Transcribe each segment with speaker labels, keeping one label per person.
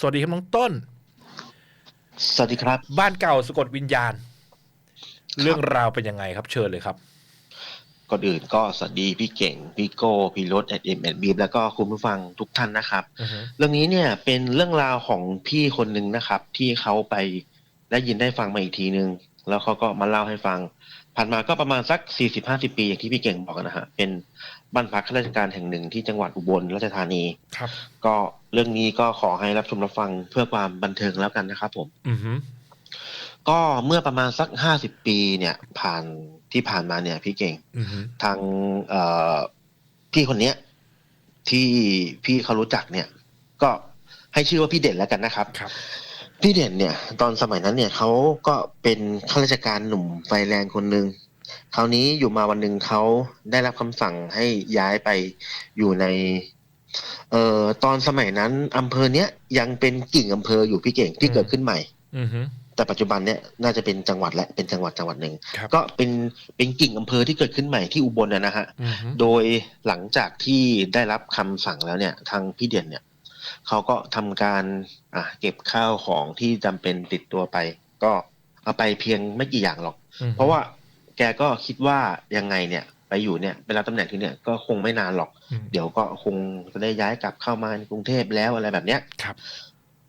Speaker 1: สวัสดีครับน้องต้น
Speaker 2: สวัสดีครับ
Speaker 1: บ้านเก่าสะกดวิญญาณ เรื่องราวเป็นยังไงครับ เชิญเลยครับ
Speaker 2: ก่อนอื่นก็สวัสดีพี่เก่ง พี่โก้ พี่รถแอดเอ็มแอดบีแล้วก็คุณผู้ฟังทุกท่านนะครับ
Speaker 1: อือฮึ
Speaker 2: เรื่องนี้เนี่ยเป็นเรื่องราวของพี่คนหนึ่งนะครับ ที่เขาไปได้ยินได้ฟังมาอีกทีนึง แล้วเขาก็มาเล่าให้ฟัง ผ่านมาก็ประมาณสักสี่สิบห้าสิบปีอย่างที่พี่เก่งบอกนะฮะเป็น บ้านพักข้าราชการแห่งหนึ่งที่จังหวัดอุบลราชธานี
Speaker 1: ครับ
Speaker 2: ก็เรื่องนี้ก็ขอให้รับชมรับฟังเพื่อความบันเทิงแล้วกันนะครับผม
Speaker 1: อือฮึ
Speaker 2: ก็เมื่อประมาณสักห้าสิบปีเนี่ย ผ่านที่ผ่านมาเนี่ย พี่เก่ง
Speaker 1: อือฮึ
Speaker 2: ทางเอ่อพี่คนเนี้ย ที่พี่เขารู้จักเนี่ย ก็ให้ชื่อว่าพี่เด่นแล้วกันนะครับ
Speaker 1: ครับ
Speaker 2: พี่เด่นเนี่ย ตอนสมัยนั้นเนี่ยเขาก็เป็นข้าราชการหนุ่มไฟแรงคนหนึ่ง คราวนี้อยู่มาวันหนึ่งเขาได้รับคำสั่งให้ย้ายไปอยู่ใน เอ่อตอนสมัยนั้นอำเภอเนี้ยยังเป็นกิ่งอำเภออยู่พี่เก่งที่เกิดขึ้นใหม่
Speaker 1: อือฮึ
Speaker 2: แต่ปัจจุบันเนี่ยน่าจะเป็นจังหวัดและเป็นจังหวัดจังหวัดหนึ่ง
Speaker 1: ครับ
Speaker 2: ก็เป็นเป็นกิ่งอำเภอที่เกิดขึ้นใหม่ที่อุบลนะนะฮะ
Speaker 1: อือฮึ
Speaker 2: โดยหลังจากที่ได้รับคำสั่งแล้วเนี่ย ทางพี่เด่นเนี่ยเขาก็ทำการอะเก็บข้าวของที่จำเป็นติดตัวไป ก็เอาไปเพียงไม่กี่อย่างหรอก
Speaker 1: อือฮึ
Speaker 2: เพราะว่า แกก็คิดว่ายังไงเนี่ย ไปอยู่เนี่ยไปรับตำแหน่งที่เนี่ยก็คงไม่นานหรอก
Speaker 1: อืม
Speaker 2: เดี๋ยวก็คงจะได้ย้ายกลับเข้ามาในกรุงเทพแล้วอะไรแบบเนี้ย
Speaker 1: ครับ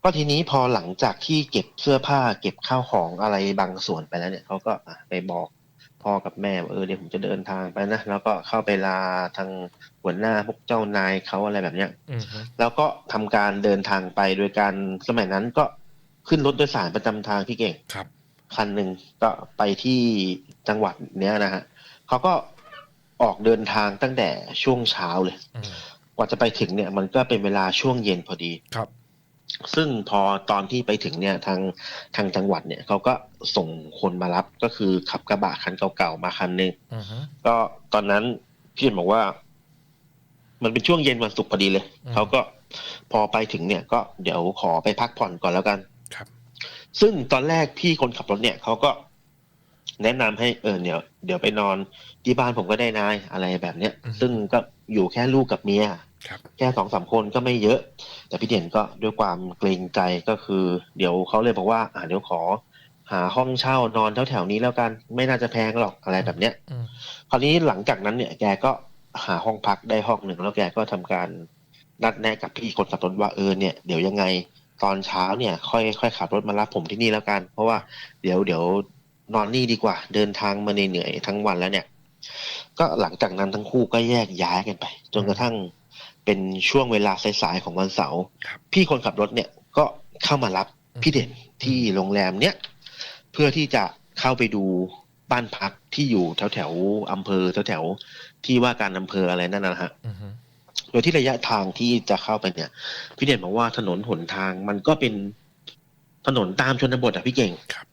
Speaker 2: ก็ทีนี้พอหลังจากที่เก็บเสื้อผ้าเก็บข้าวของอะไรบางส่วนไปแล้วเนี่ยเขาก็อะไปบอกพ่อกับแม่ว่าเออเดี๋ยวผมจะเดินทางไปนะแล้วก็เข้าไปลาทางหัวหน้าพวกเจ้านายเขาอะไรแบบเนี้ย
Speaker 1: อือฮึ
Speaker 2: แล้วก็ทำการเดินทางไปโดยการสมัยนั้นก็ขึ้นรถโดยสารประจำทางพี่เก่ง
Speaker 1: ครับ
Speaker 2: คันหนึ่งก็ไปที่จังหวัดเนี้ยนะฮะเขาก็ออกเดินทางตั้งแต่ช่วงเช้าเลย
Speaker 1: อืม
Speaker 2: กว่าจะไปถึงเนี่ยมันก็เป็นเวลาช่วงเย็นพอดี
Speaker 1: ครับ
Speaker 2: ซึ่งพอตอนที่ไปถึงเนี่ยทางทางจังหวัดเนี่ยเขาก็ส่งคนมารับก็คือขับกระบะคันเก่าๆมาคันหนึ่ง
Speaker 1: อือฮึ
Speaker 2: ก็ตอนนั้นพี่เห็นบอกว่า มันเป็นช่วงเย็นวันศุกร์พอดีเลยเขาก็พอไปถึงเนี่ยก็เดี๋ยวขอไปพักผ่อนก่อนแล้วกัน
Speaker 1: ครับ
Speaker 2: ซึ่งตอนแรกพี่คนขับรถเนี่ยเขาก็แนะนำให้เออเนี่ยเดี๋ยวไปนอนที่บ้านผมก็ได้นายอะไรแบบเนี้ย ซึ่งก็อยู่แค่ลูกกับเมีย
Speaker 1: ครับ
Speaker 2: แค่สองสามคนก็ไม่เยอะ แต่พี่เด่นก็ด้วยความเกรงใจก็คือ เดี๋ยวเขาเลยบอกว่า อ่าเดี๋ยวขอ หาห้องเช่านอนแถวๆนี้แล้วกัน ไม่น่าจะแพงหรอกอะไรแบบเนี้ย
Speaker 1: อืม
Speaker 2: คราวนี้หลังจากนั้นเนี่ยแกก็หาห้องพักได้ห้องหนึ่งแล้วแกก็ทำการนัดแนะกับพี่คนขับรถว่าเออเนี่ยเดี๋ยวยังไง ตอนเช้าเนี่ย ค่อยค่อยขับรถมารับผมที่นี่แล้วกัน เพราะว่าเดี๋ยวเดี๋ยวนอนนี่ดีกว่า เดินทางมาเหนื่อยๆทั้งวันแล้วเนี่ย ก็หลังจากนั้นทั้งคู่ก็แยกย้ายกันไป จนกระทั่งเป็นช่วงเวลาสายๆของวันเสาร์
Speaker 1: ครับ
Speaker 2: พี่คนขับรถเนี่ยก็เข้ามารับพี่เด่นที่โรงแรมเนี่ยเพื่อที่จะเข้าไปดูบ้านพักที่อยู่แถวแถวๆอำเภอแถวแถวๆที่ว่าการอำเภออะไรนั่นนะฮะ
Speaker 1: อือฮึ
Speaker 2: โดยที่ระยะทางที่จะเข้าไปเนี่ย พี่เด่นบอกว่าถนนหนทางมันก็เป็นถนนตามชนบทอะพี่เก่ง
Speaker 1: ครับ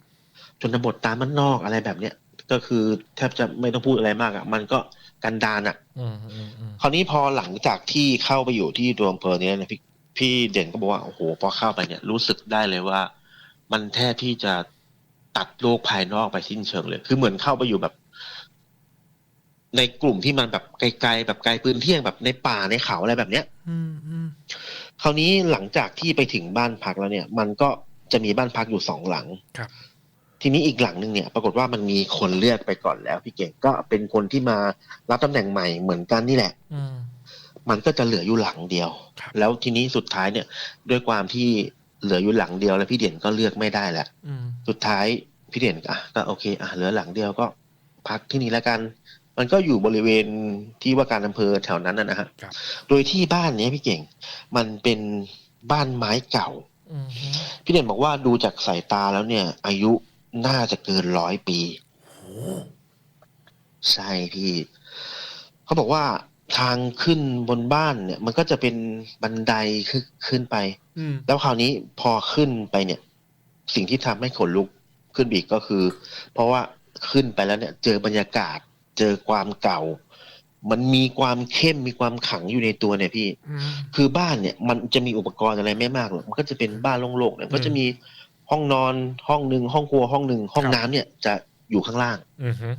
Speaker 2: ชนบทตามมันนอกอะไรแบบเนี้ยก็คือแทบจะไม่ต้องพูดอะไรมากอะมันก็กันดานอะ
Speaker 1: อืมอืมอืม
Speaker 2: คราวนี้พอหลังจากที่เข้าไปอยู่ที่ตัวอำเภอเนี้ยเนี่ยพี่พี่เด่นก็บอกว่าโอ้โหพอเข้าไปเนี่ย รู้สึกได้เลยว่า มันแทบที่จะตัดโลกภายนอกไปสิ้นเชิงเลย คือเหมือนเข้าไปอยู่แบบ ในกลุ่มที่มันแบบไกลๆแบบไกลพื้นที่แบบในป่าในเขาอะไรแบบเนี้ย
Speaker 1: อืมอืม
Speaker 2: คราวนี้หลังจากที่ไปถึงบ้านพักแล้วเนี่ย มันก็จะมีบ้านพักอยู่สองหลัง
Speaker 1: ครับ
Speaker 2: ทีนี้อีกหลังหนึ่งเนี่ย ปรากฏว่ามันมีคนเลือกไปก่อนแล้ว พี่เก่งก็เป็นคนที่มารับตำแหน่งใหม่เหมือนกันนี่แหละ
Speaker 1: อืม
Speaker 2: มันก็จะเหลืออยู่หลังเดียว
Speaker 1: ครับ
Speaker 2: แล้วทีนี้สุดท้ายเนี่ย ด้วยความที่เหลืออยู่หลังเดียวแล้วพี่เด่นก็เลือกไม่ได้แหละ
Speaker 1: อืม
Speaker 2: สุดท้ายพี่เด่นก็อะก็โอเค อะเหลือหลังเดียวก็พักที่นี่แล้วกัน มันก็อยู่บริเวณที่ว่าการอำเภอแถวนั้นนะนะฮะ
Speaker 1: ครับ
Speaker 2: โดยที่บ้านเนี้ยพี่เก่ง มันเป็นบ้านไม้เก่า
Speaker 1: อืมฮึ
Speaker 2: พี่เด่นบอกว่าดูจากสายตาแล้วเนี่ย อายุน่าจะเกินร้อยปีใช่พี่ เขาบอกว่าทางขึ้นบนบ้านเนี่ย มันก็จะเป็นบันไดขึ้นขึ้นไป
Speaker 1: อืม
Speaker 2: แล้วคราวนี้พอขึ้นไปเนี่ย สิ่งที่ทำให้ขนลุกขึ้นบีกก็คือ เพราะว่าขึ้นไปแล้วเนี่ย เจอบรรยากาศ เจอความเก่า มันมีความเข้มมีความขลังอยู่ในตัวเนี่ยพี่
Speaker 1: อืม
Speaker 2: คือบ้านเนี่ยมันจะมีอุปกรณ์อะไรไม่มากหรอกมันก็จะเป็นบ้านโล่งๆเนี่ย
Speaker 1: อืม
Speaker 2: ก็จะมีห้องนอนห้องหนึ่งห้องครัวห้องหนึ่งห้อง
Speaker 1: ครับ
Speaker 2: น้ำเนี่ยจะอยู่ข้างล่าง
Speaker 1: อืมฮึ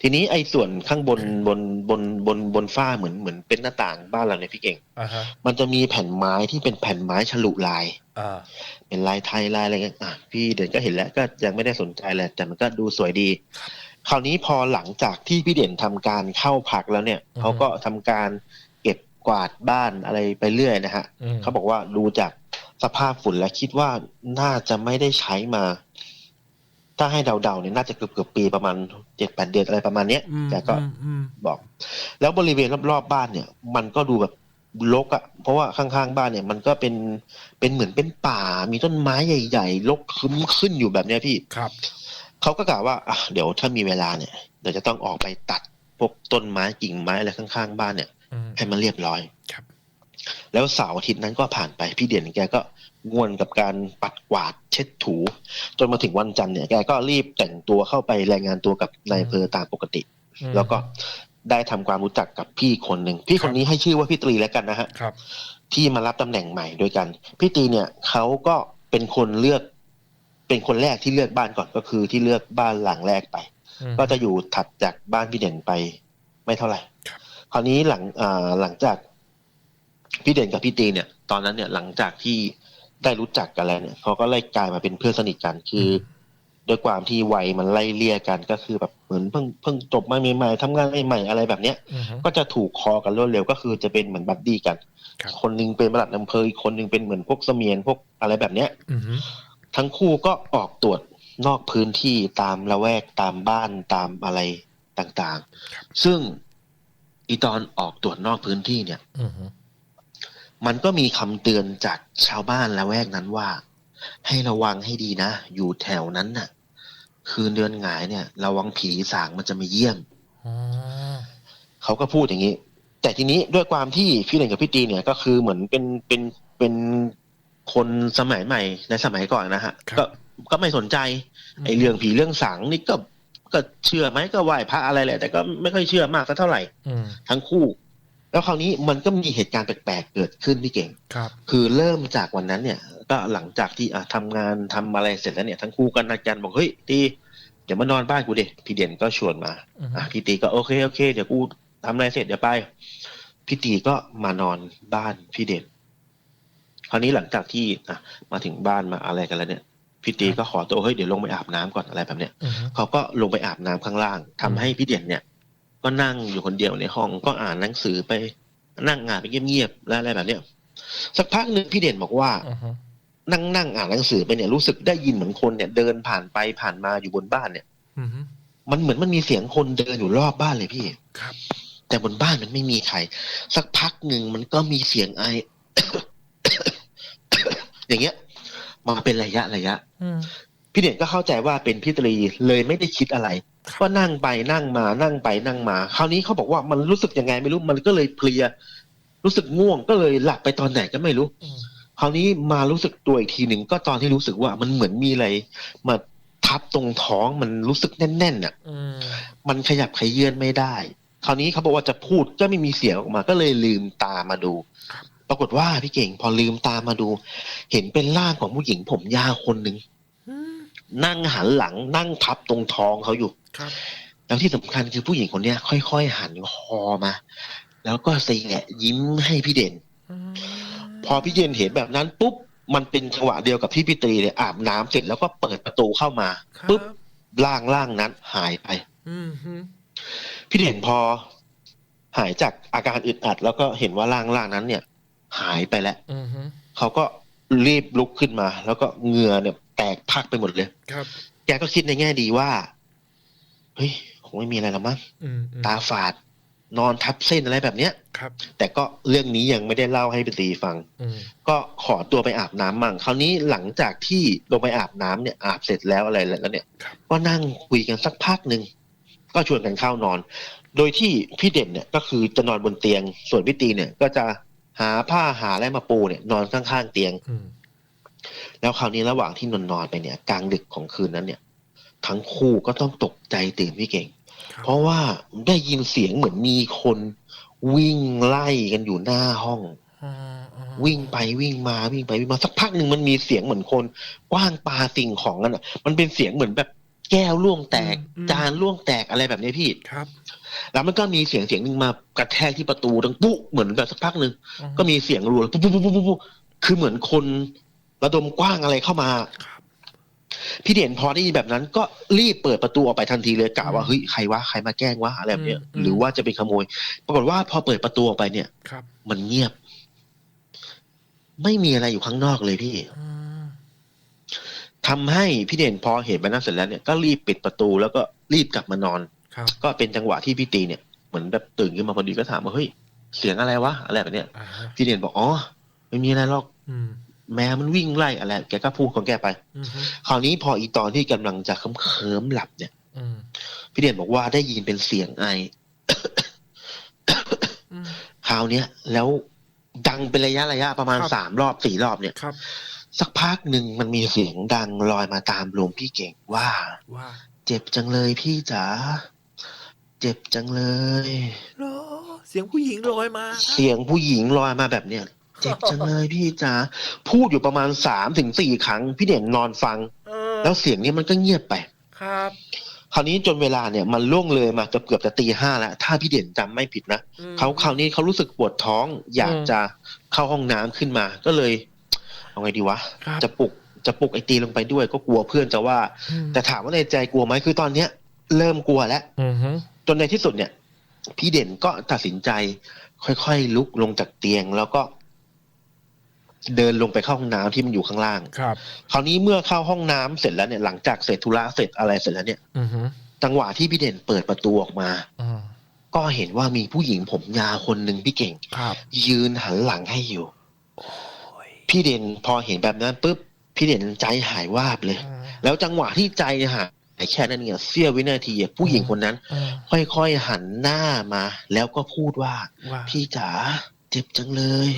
Speaker 2: ทีนี้ไอ้ส่วนข้างบนบนบนบนบนฝ้าเหมือนเหมือนเป็นหน้าต่างบ้านเราเนี่ยพี่เก่ง
Speaker 1: อ่าฮะ
Speaker 2: มันจะมีแผ่นไม้ที่เป็นแผ่นไม้ฉลุลาย
Speaker 1: อ่า
Speaker 2: เป็นลายไทยลายอะไรเงี้ยอะพี่เด่นก็เห็นแล้วก็ยังไม่ได้สนใจแหละแต่มันก็ดูสวยดี คราวนี้พอหลังจากที่พี่เด่นทำการเข้าพักแล้วเนี่ยเขาก็ทำการเก็บกวาดบ้านอะไรไปเรื่อยนะฮะ
Speaker 1: อืม
Speaker 2: เขาบอกว่าดูจากสภาพฝุ่นแล้วคิดว่าน่าจะไม่ได้ใช้มา ถ้าให้เดาๆเนี่ยน่าจะเกือบเกือบๆปีประมาณเจ็ดแปดเดือนอะไรประมาณเนี้ย
Speaker 1: อืม
Speaker 2: แต่ก็
Speaker 1: อืมอืม
Speaker 2: บอก แล้วบริเวณรอบๆบ้านเนี่ย มันก็ดูแบบรกอะ่ะ เพราะว่าข้างๆบ้านเนี่ย มันก็เป็นเป็นเหมือนเป็นป่า มีต้นไม้ใหญ่ๆรกคึ้มขึ้นอยู่แบบเนี้ยพี่
Speaker 1: ครับ
Speaker 2: เขาก็กล่าวว่าอะเดี๋ยวถ้ามีเวลาเนี่ยเดี๋ยวจะต้องออกไปตัดพวกต้นไม้กิ่งไม้อะไรข้างๆ บ้านเนี่ย
Speaker 1: อืม
Speaker 2: ให้มันเรียบร้อย
Speaker 1: ครับ
Speaker 2: แล้วเสาร์อาทิตย์นั้นก็ผ่านไปพี่เด่นแกก็ง่วนกับการปัดกวาดเช็ดถู จนมาถึงวันจันทร์เนี่ยแกก็รีบแต่งตัวเข้าไปรายงานตัวกับนายอำเภอตามปกติ
Speaker 1: อืม
Speaker 2: แล้วก็ได้ทำความรู้จักกับพี่คนหนึ่งพี่คนนี้ให้ชื่อว่าพี่ตรีแล้วกันนะฮะ
Speaker 1: ครับ
Speaker 2: ที่มารับตำแหน่งใหม่ด้วยกัน พี่ตรีเนี่ยเขาก็เป็นคนเลือก เป็นคนแรกที่เลือกบ้านก่อนก็คือที่เลือกบ้านหลังแรกไป
Speaker 1: อืม
Speaker 2: ก็จะอยู่ถัดจากบ้านพี่เด่นไปไม่เท่าไหร่
Speaker 1: ครับ
Speaker 2: คราวนี้หลังอ่าหลังจากพี่เด่นกับพี่ตีเนี่ย ตอนนั้นเนี่ยหลังจากที่ได้รู้จักกันแล้วเนี่ยเขาก็เลยกลายมาเป็นเพื่อนสนิทกันคือด้วยความที่วัยมันไล่เลี่ยกันก็คือแบบเหมือนเพิ่งเพิ่งจบมาใหม่ๆทำงานใหม่ๆอะไรแบบเนี้ย
Speaker 1: อืม
Speaker 2: ก็จะถูกคอกันรวดเร็วก็คือจะเป็นเหมือนบัดดี้กัน
Speaker 1: ครับ
Speaker 2: คนหนึงเป็นประหลัดอำเภออีกคนหนึงเป็นเหมือนพวกเสมียนพวกอะไรแบบเนี้ย
Speaker 1: อืม
Speaker 2: ทั้งคู่ก็ออกตรวจนอกพื้นที่ตามละแวกตามบ้านตามอะไรต่างๆ ซึ่งอีตอนออกตรวจนอกพื้นที่เนี่ย
Speaker 1: อืม
Speaker 2: มันก็มีคำเตือนจากชาวบ้านละแวกนั้นว่า ให้ระวังให้ดีนะ อยู่แถวนั้นน่ะ คืนเดือนหงายเนี่ย ระวังผีสางมันจะมาเยี่ยม
Speaker 1: อ๋อ
Speaker 2: เขาก็พูดอย่างนี้ แต่ทีนี้ด้วยความที่พี่เด่นกับพี่ตีเนี่ยก็คือเหมือนเป็นเป็นเป็น คนสมัยใหม่ในสมัยก่อนนะฮะก็ก็ไม่สนใจไอ้เรื่องผีเรื่องสางนี่ก็ก็เชื่อไหมก็ไหว้พระอะไรแหละ แต่ก็ไม่ค่อยเชื่อมากสักเท่าไหร่
Speaker 1: อืม
Speaker 2: ทั้งคู่ แล้วคราวนี้มันก็มีเหตุการณ์แปลกๆเกิดขึ้นพี่เก่ง
Speaker 1: ครับ
Speaker 2: คือเริ่มจากวันนั้นเนี่ย ก็หลังจากที่อะทำงานทำอะไรเสร็จแล้วเนี่ยทั้งคู่ก็นัดกันบอกเฮ้ยตีเดี๋ยวมานอนบ้านกูเด็พี่เด่นก็ชวนมา
Speaker 1: อืม
Speaker 2: อะพี่ตีก็โอเคโอเคเดี๋ยวกูทำอะไรเสร็จเดี๋ยวไปพี่ตีก็มานอนบ้านพี่เด่น คราวนี้หลังจากที่อะมาถึงบ้านมาอะไรกันแล้วเนี่ยพี่ตีก็ขอตัวเฮ้ยเดี๋ยวลงไปอาบน้ำก่อนอะไรแบบเนี้ย
Speaker 1: อืม
Speaker 2: เขาก็ลงไปอาบน้ำข้างล่างทำให้พี่เด่นเนี่ย ก็นั่งอยู่คนเดียวในห้องก็อ่านหนังสือไปนั่งอ่านไปเงียบๆแล้วอะไรแบบเนี้ยสักพักหนึ่งพี่เด่นบอกว่า
Speaker 1: อืม
Speaker 2: นั่งนั่งอ่านหนังสือไปเนี่ยรู้สึกได้ยินเหมือนคนเนี่ยเดินผ่านไปผ่านมาอยู่บนบ้านเนี่ย
Speaker 1: อืม
Speaker 2: มันเหมือนมันมีเสียงคนเดินอยู่รอบบ้านเลยพี่
Speaker 1: ครับ
Speaker 2: แต่บนบ้านมันไม่มีใคร สักพักหนึ่งมันก็มีเสียงไอ อย่างเงี้ยมาเป็นระยะระยะ
Speaker 1: อืม
Speaker 2: พี่เด่นก็เข้าใจว่าเป็นพี่ตรีเลยไม่ได้คิดอะไร
Speaker 1: ครับ
Speaker 2: ก็นั่งไปนั่งมานั่งไปนั่งมา คราวนี้เขาบอกว่ามันรู้สึกยังไงไม่รู้มันก็เลยเพลีย รู้สึกง่วงก็เลยหลับไปตอนไหนก็ไม่รู้
Speaker 1: อืม
Speaker 2: คราวนี้มารู้สึกตัวอีกทีหนึ่งก็ตอนที่รู้สึกว่ามันเหมือนมีอะไร มาทับตรงท้องมันรู้สึกแน่นๆน่ะ
Speaker 1: อืม
Speaker 2: มันขยับขยื่นไม่ได้ คราวนี้เขาบอกว่าจะพูดก็ไม่มีเสียงออกมา ก็เลยลืมตามาดู ปรากฏว่าพี่เก่งพอลืมตามาดู เห็นเป็นร่างของผู้หญิงผมยาวคนหนึ่ง
Speaker 1: อืม
Speaker 2: นั่งหันหลังนั่งทับตรงท้องเขาอยู่
Speaker 1: ครับ
Speaker 2: แล้วที่สำคัญคือผู้หญิงคนเนี้ยค่อยๆหันคอมา แล้วก็เสียยิ้มให้พี่เด่น
Speaker 1: อืม
Speaker 2: พอพี่เด่นเห็นแบบนั้นปุ๊บมันเป็นจังหวะเดียวกับที่พี่ตรีเนี่ยอาบน้ำเสร็จแล้วก็เปิดประตูเข้ามา
Speaker 1: ครับ
Speaker 2: ปุ๊บร่างร่างนั้นหายไป
Speaker 1: อืมฮึ
Speaker 2: พี่เด่นพอหายจากอาการอึดอัด แล้วก็เห็นว่าร่างร่างนั้นเนี่ย หายไปแล้ว
Speaker 1: อืมฮึ
Speaker 2: เขาก็รีบลุกขึ้นมา แล้วก็เหงื่อเนี่ย แตกพักไปหมดเลย
Speaker 1: ครับ
Speaker 2: แกก็คิดในแง่ดีว่า เฮ้ยคงไม่มีอะไรหรอกมั้ง
Speaker 1: อืมอืม
Speaker 2: ตาฝาด นอนทับเส้นอะไรแบบเนี้ย
Speaker 1: ครับ
Speaker 2: แต่ก็เรื่องนี้ยังไม่ได้เล่าให้พี่ตรีฟัง
Speaker 1: อืม
Speaker 2: ก็ขอตัวไปอาบน้ำมั่ง คราวนี้หลังจากที่ลงไปอาบน้ำเนี่ยอาบเสร็จแล้วอะไรแล้วเนี่ย ก็นั่งคุยกันสักพักหนึ่งก็ชวนกันเข้านอน โดยที่พี่เด่นเนี่ยก็คือจะนอนบนเตียง ส่วนพี่ตีเนี่ย ก็จะ หาผ้าหาอะไรมาปูเนี่ย นอนข้างๆเตียง
Speaker 1: อืม
Speaker 2: แล้วคราวนี้ระหว่างที่นอนนอนๆไปเนี่ย กลางดึกของคืนนั้นเนี่ย ทั้งคู่ก็ต้องตกใจตื่นพี่เก่ง
Speaker 1: ครับ
Speaker 2: เพราะว่าได้ยินเสียงเหมือนมีคน วิ่งไล่กันอยู่หน้าห้อง
Speaker 1: อ่าอ่า
Speaker 2: วิ่งไปวิ่งมาวิ่งไปวิ่งมาสักพักหนึ่งมันมีเสียงเหมือนคนกว้างปาสิ่งของกันอะ มันเป็นเสียงเหมือนแบบ แก้วล่วงแตก
Speaker 1: อืม
Speaker 2: จานล่วงแตกอะไรแบบนี้พี่
Speaker 1: ครับ
Speaker 2: แล้วมันก็มีเสียงเสียงหนึ่งมากระแทกที่ประตูดังปุ๊เหมือนแบบสักพักหนึ่ง
Speaker 1: อืม
Speaker 2: ก็มีเสียงรัวปุ๊บปุ๊บปุ๊บปุ๊บปุ๊บคือเหมือนคนระดมกว้างอะไรเข้ามา
Speaker 1: ครับ
Speaker 2: พี่เด่นพอได้ยินแบบนั้น ก็รีบเปิดประตูออกไปทันทีเลยกะว่า
Speaker 1: อืม
Speaker 2: เฮ้ยใครวะใครมาแกล้งวะอะไรแบบเนี้ย
Speaker 1: อืม
Speaker 2: หรือว่าจะเป็นขโมย ปรากฏว่าพอเปิดประตูออกไปเนี่ย
Speaker 1: ครับ
Speaker 2: มันเงียบ ไม่มีอะไรอยู่ข้างนอกเลยพี่
Speaker 1: อืม
Speaker 2: ทำให้พี่เด่นพอเห็นแบบนั้นเสร็จแล้วเนี่ยก็รีบปิดประตูแล้วก็รีบกลับมานอน
Speaker 1: ครับ
Speaker 2: ก็เป็นจังหวะที่พี่ตีเนี่ยเหมือนแบบตื่นขึ้นมาพอดีก็ถามว่าเฮ้ยเสียงอะไรวะอะไรแบบเนี้ย
Speaker 1: อ่า
Speaker 2: พี่เด่นบอกอ๋อไม่มีอะไรหรอก
Speaker 1: อืม
Speaker 2: แมวมันวิ่งไล่อะไรแกก็พูดของแกไป
Speaker 1: อืม
Speaker 2: คราวนี้พออีตอนที่กำลังจะเคลิ้มๆหลับเนี่ย
Speaker 1: อืม
Speaker 2: พี่เด่นบอกว่าได้ยินเป็นเสียงไอ
Speaker 1: อืม
Speaker 2: คราวเนี้ยแล้วดังเป็นระยะระยะประมาณ
Speaker 1: ครับ
Speaker 2: สามรอบสี่รอบเนี่ย
Speaker 1: ครับ
Speaker 2: สักพักหนึ่งมันมีเสียงดังลอยมาตามลมพี่เก่งว่า
Speaker 1: ว่า
Speaker 2: เจ็บจังเลยพี่จ๋าเจ็บจังเลย
Speaker 1: เหรอเสียงผู้หญิงลอยมา
Speaker 2: เสียงผู้หญิงลอยมาแบบเนี้ยเจ็บจังเลยพี่จ๋าพูดอยู่ประมาณสามถึงสี่ครั้ง พี่เด่นนอนฟัง
Speaker 1: เออ
Speaker 2: แล้วเสียงนี้มันก็เงียบไป
Speaker 1: ครับ
Speaker 2: คราวนี้จนเวลาเนี่ยมันล่วงเลยมาเกือบเกือบจะตีห้าแล้วถ้าพี่เด่นจำไม่ผิดนะ
Speaker 1: อืม
Speaker 2: เขาคราวนี้เขารู้สึกปวดท้อง อยาก
Speaker 1: อืม
Speaker 2: จะเข้าห้องน้ำขึ้นมา ก็เลย เอาไงดีวะ
Speaker 1: ครับ
Speaker 2: จะปลุกจะปลุกไอตีลงไปด้วยก็กลัวเพื่อนจะว่า
Speaker 1: อืม
Speaker 2: แต่ถามว่าในใจกลัวไหมคือตอนเนี้ย เริ่มกลัวแล้ว
Speaker 1: อืมฮึ
Speaker 2: จนในที่สุดเนี่ย พี่เด่นก็ตัดสินใจ ค่อยๆลุกลงจากเตียงแล้วก็เดินลงไปเข้าห้องน้ำที่มันอยู่ข้างล่าง
Speaker 1: ครับ
Speaker 2: คราวนี้เมื่อเข้าห้องน้ำเสร็จแล้วเนี่ยหลังจากเสร็จธุระเสร็จอะไรเสร็จแล้วเนี่ย
Speaker 1: อืมฮึ
Speaker 2: จังหวะที่พี่เด่นเปิดประตูออกมา
Speaker 1: อืม
Speaker 2: ก็เห็นว่ามีผู้หญิงผมยาวคนหนึ่งพี่เก่ง
Speaker 1: ครับ
Speaker 2: ยืนหันหลังให้อยู่
Speaker 1: โอ้ย
Speaker 2: พี่เด่นพอเห็นแบบนั้นปุ๊บพี่เด่นใจหายวาบเลย
Speaker 1: อืม
Speaker 2: แล้วจังหวะที่ใจหายแค่นั้นเนี่ยเสี้ยววินาทีอะผู้หญิงคนนั้น
Speaker 1: อืม
Speaker 2: ค่อยๆหันหน้ามา แล้วก็พูดว่า
Speaker 1: ว่า
Speaker 2: พี่จ๋าเจ็บจังเลย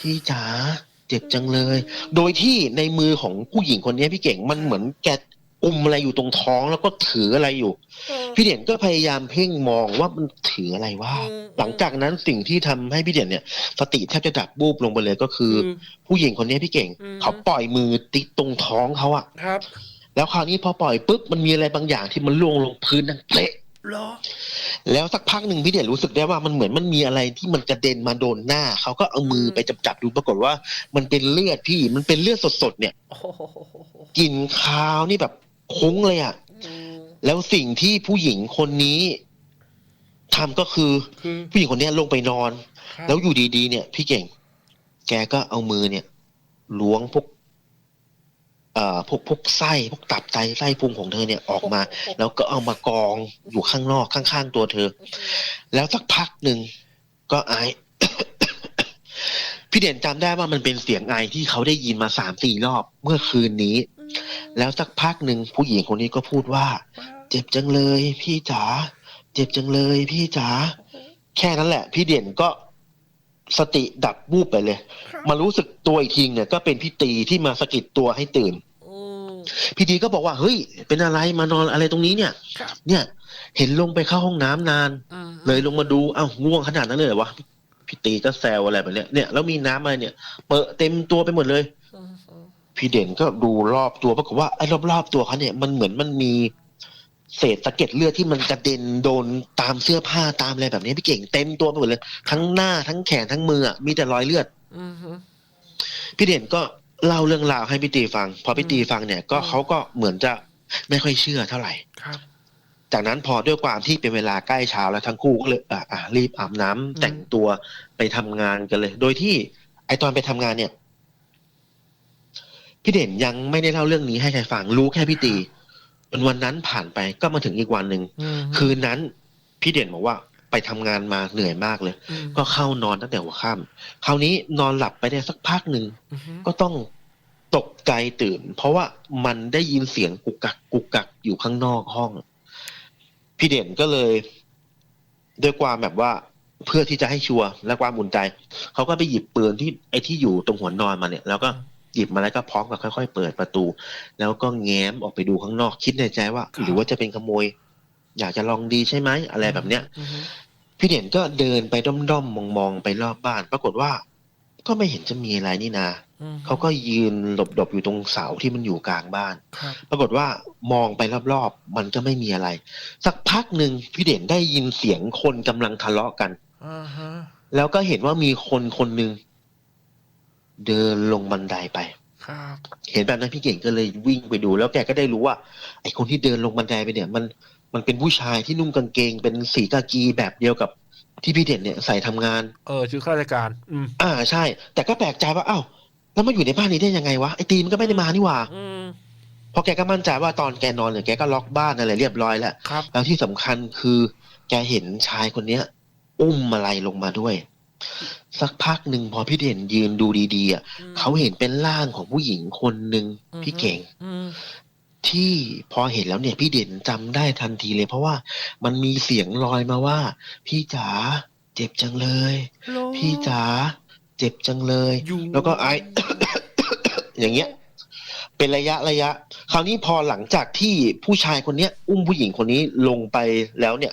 Speaker 2: พี่จ๋าเจ็บจังเลย โดยที่ในมือของผู้หญิงคนนี้พี่เก่งมันเหมือนแก กุมอะไรอยู่ตรงท้องแล้วก็ถืออะไรอยู่ พี่เด่นก็พยายามเพ่งมองว่ามันถืออะไรว่า
Speaker 1: อืม
Speaker 2: หลังจากนั้นสิ่งที่ทำให้พี่เด่นเนี่ย สติแทบจะดับบูบลงไปเลยก็คืออ
Speaker 1: อืม
Speaker 2: ผู้หญิงคนนี้พี่เก่ง
Speaker 1: อืม
Speaker 2: เขาปล่อยมือติดตรงท้องเขาอะ
Speaker 1: ครับ
Speaker 2: แล้วคราวนี้พอปล่อยปุ๊บมันมีอะไรบางอย่างที่มันล่วงลงพื้นดังเปะ
Speaker 1: เหรอ
Speaker 2: แล้วสักพักหนึ่งพี่เด่นรู้สึกได้ว่ามันเหมือนมันมีอะไรที่มันกระเด็นมาโดนหน้า เขาก็เอามือไปจับจับๆดูปรากฏว่า มันเป็นเลือดพี่มันเป็นเลือดสดๆเนี่ย
Speaker 1: โอ้โห
Speaker 2: กลิ่นคาวนี่แบบ คุ้งเลยอะ
Speaker 1: อืม
Speaker 2: แล้วสิ่งที่ผู้หญิงคนนี้ทำก็คือ
Speaker 1: คือ
Speaker 2: ผู้หญิงคนนี้ลงไปนอน
Speaker 1: ครับ
Speaker 2: แล้วอยู่ดีๆ เนี่ย พี่เก่ง แกก็เอามือเนี่ยล้วงพวกเอ่อพวกพวกไส้พวกตับไตไส้พุงของเธอเนี่ยออกมา แล้วก็เอามากองอยู่ข้างนอกข้างๆตัวเธอ แล้วสักพักหนึ่งก็ไอพี่เด่นจำได้ว่ามันเป็นเสียงไอที่เขาได้ยินมาสามสี่รอบเมื่อคืนนี้ แล้วสักพักหนึ่งผู้หญิงคนนี้ก็พูดว่า เจ็บจังเลย พี่จ๋าเจ็บจังเลย พี่จ๋าแค่นั้นแหละ พี่เด่นก็สติดับวูบไปเลย มารู้สึกตัวอีกทีเนี่ย ก็เป็นพี่ตีที่มาสะกิดตัวให้ตื่น
Speaker 1: อืม
Speaker 2: พี่ตีก็บอกว่าเฮ้ย เป็นอะไรมานอนอะไรตรงนี้เนี่ย
Speaker 1: ครับ
Speaker 2: เนี่ย เห็นลงไปเข้าห้องน้ำนาน
Speaker 1: อืม
Speaker 2: เลยลงมาดูเอ้าง่วงขนาดนั้นเลยเหรอวะพี่ตีก็แซวอะไรแบบเนี้ยเนี่ยแล้วมีน้ำอะไรเนี่ย เปิดเต็มตัวไปหมดเลย
Speaker 1: อืมอืม
Speaker 2: พี่เด่นก็ดูรอบตัวปรากฏว่าไอ้รอบๆตัวเขาเนี่ยมันเหมือนมันมีเศษสะเก็ดเลือดที่มันกระเด็นโดนตามเสื้อผ้าตามอะไรแบบนี้พี่เก่งเต็มตัวไปหมดเลย ทั้งหน้าทั้งแขนทั้งมืออะมีแต่รอยเลือด
Speaker 1: อืมฮึ
Speaker 2: พี่เด่นก็เล่าเรื่องราวให้พี่ตีฟัง พอพี่ตีฟังเนี่ย ก็
Speaker 1: อืม
Speaker 2: เขาก็เหมือนจะไม่ค่อยเชื่อเท่าไหร่
Speaker 1: ครับ
Speaker 2: จากนั้นพอด้วยความที่เป็นเวลาใกล้เช้าแล้วทั้งคู่ก็เลยอะอะรีบอาบน้ำแต่งตัวไปทำงานกันเลย โดยที่ไอตอนไปทำงานเนี่ย พี่เด่นยังไม่ได้เล่าเรื่องนี้ให้ใครฟังรู้แค่พี่ตีจนวันนั้นผ่านไปก็มาถึงอีกวันหนึ่ง
Speaker 1: อืม
Speaker 2: คืนนั้นพี่เด่นบอกว่าไปทำงานมาเหนื่อยมากเลย
Speaker 1: อืม
Speaker 2: ก็เข้านอนตั้งแต่หัวค่ำคราวนี้นอนหลับไปได้สักพักหนึ่ง
Speaker 1: อืมฮึ
Speaker 2: ก็ต้องตกใจตื่น เพราะว่ามันได้ยินเสียงกุกกักกุกกักอยู่ข้างนอกห้อง พี่เด่นก็เลย ด้วยความแบบว่าเพื่อที่จะให้ชัวร์และความอุ่นใจเขาก็ไปหยิบปืนที่ไอ้ที่อยู่ตรงหัวนอนมาเนี่ย แล้วก็ หยิบมาแล้วก็พร้อมกับค่อย ๆ เปิดประตู แล้วก็แง้มออกไปดูข้างนอกคิดในใจว่า หรือว่าจะเป็นขโมย อยากจะลองดีใช่ไหมอะไรแบบเนี้ย
Speaker 1: อืมฮึ
Speaker 2: พี่เด่นก็เดินไปด้อมๆมองๆไปรอบบ้าน ปรากฏว่า ก็ไม่เห็นจะมีอะไรนี่นา
Speaker 1: อืม
Speaker 2: เขาก็ยืนหลบๆอยู่ตรงเสาที่มันอยู่กลางบ้าน
Speaker 1: ครับ
Speaker 2: ปรากฏว่ามองไปรอบๆ มันก็ไม่มีอะไร สักพักหนึ่งพี่เด่นได้ยินเสียงคนกำลังทะเลาะกัน
Speaker 1: อ่าฮะ
Speaker 2: แล้วก็เห็นว่ามีคนคนหนึ่ง เดินลงบันไดไป
Speaker 1: ครับ
Speaker 2: เห็นแบบนั้นพี่เก่งก็เลยวิ่งไปดูแล้วแกก็ได้รู้ว่า ไอ้คนที่เดินลงบันไดไปเนี่ย มันมันเป็นผู้ชายที่นุ่งกางเกง เป็นสีกากีแบบเดียวกับที่พี่เด่นเนี่ยใส่ทำงาน
Speaker 1: เออชื่อข้าราชการ อืม
Speaker 2: อ่าใช่ แต่ก็แปลกใจว่าอ้าวแล้วมาอยู่ในบ้านนี้ได้ยังไงวะไอ้ตีมันก็ไม่ได้มานี่หว่า
Speaker 1: อืม
Speaker 2: เพราะแกก็มั่นใจว่าตอนแกนอนเนี่ยแกก็ล็อกบ้านอะไรเรียบร้อยแล้ว
Speaker 1: ครับ
Speaker 2: แล้วที่สำคัญคือ แกเห็นชายคนเนี้ย อุ้มอะไรลงมาด้วย สักพักหนึ่งพอพี่เด่นยืนดูดีๆอะเขาเห็นเป็นร่างของผู้หญิงคนหนึ่งพี่เก่ง
Speaker 1: อืม
Speaker 2: ที่พอเห็นแล้วเนี่ย พี่เด่นจำได้ทันทีเลย เพราะว่ามันมีเสียงลอยมาว่า พี่จ๋าเจ็บจังเลย พี่จ๋าเจ็บจังเลย
Speaker 1: อยู่
Speaker 2: แล้วก็ไออย่างเงี้ย เป็นระยะระยะ คราวนี้พอหลังจากที่ผู้ชายคนเนี้ย อุ้มผู้หญิงคนนี้ลงไปแล้วเนี่ย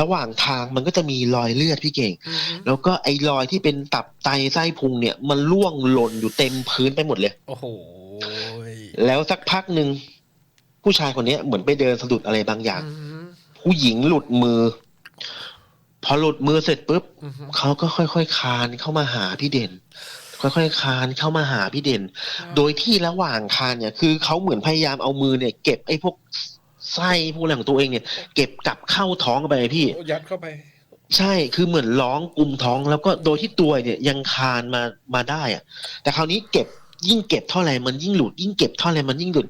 Speaker 2: ระหว่างทางมันก็จะมีรอยเลือดพี่เก่ง
Speaker 1: อืม
Speaker 2: แล้วก็ไอ้รอยที่เป็นตับไตไส้พุงเนี่ย มันล่วงหล่นอยู่เต็มพื้นไปหมดเลย
Speaker 1: โอ้โห
Speaker 2: แล้วสักพักหนึ่งผู้ชายคนเนี้ยเหมือนไปเดินสะดุดอะไรบางอย่าง
Speaker 1: อืม
Speaker 2: ผู้หญิงหลุดมือ พอหลุดมือเสร็จปุ๊บ
Speaker 1: อืม
Speaker 2: เขาก็ค่อยๆคลานเข้ามาหาพี่เด่น ค่อยๆคลานเข้ามาหาพี่เด่น โดยที่ระหว่างคลานเนี่ยคือเขาเหมือนพยายามเอามือเนี่ย เก็บไอ้พวกไส้พวกอะไรของตัวเองเนี่ย เก็บกลับเข้าท้องไปพี่
Speaker 1: โอ้ยัดเข้าไป
Speaker 2: ใช่คือเหมือนร้องกุมท้อง แล้วก็โดยที่ตัวเนี่ยยังคลานมามาได้อะแต่คราวนี้เก็บยิ่งเก็บเท่าไหร่มันยิ่งหลุดยิ่งเก็บเท่าไหร่มันยิ่งหลุด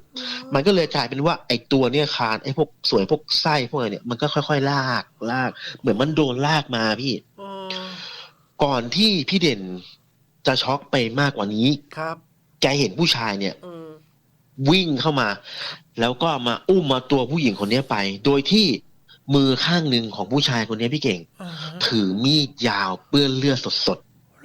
Speaker 2: มันก็เลยกลายเป็นว่าไอ้ตัวเนี่ยคลานไอ้พวกสวยพวกไส้พวกอะไรเนี่ยมันก็ค่อยๆลากลาก เหมือนมันโดนลากมาพี่
Speaker 1: อ๋อ
Speaker 2: ก่อนที่พี่เด่น จะช็อกไปมากกว่านี้
Speaker 1: ครับ
Speaker 2: แกเห็นผู้ชายเนี่ย
Speaker 1: อืม
Speaker 2: วิ่งเข้ามา แล้วก็มาอุ้มมาตัวผู้หญิงคนเนี้ยไป โดยที่มือข้างหนึ่งของผู้ชายคนเนี้ยพี่เก่ง
Speaker 1: อ่าฮะ
Speaker 2: ถือมีดยาวเปื้อนเลือดสด
Speaker 1: โ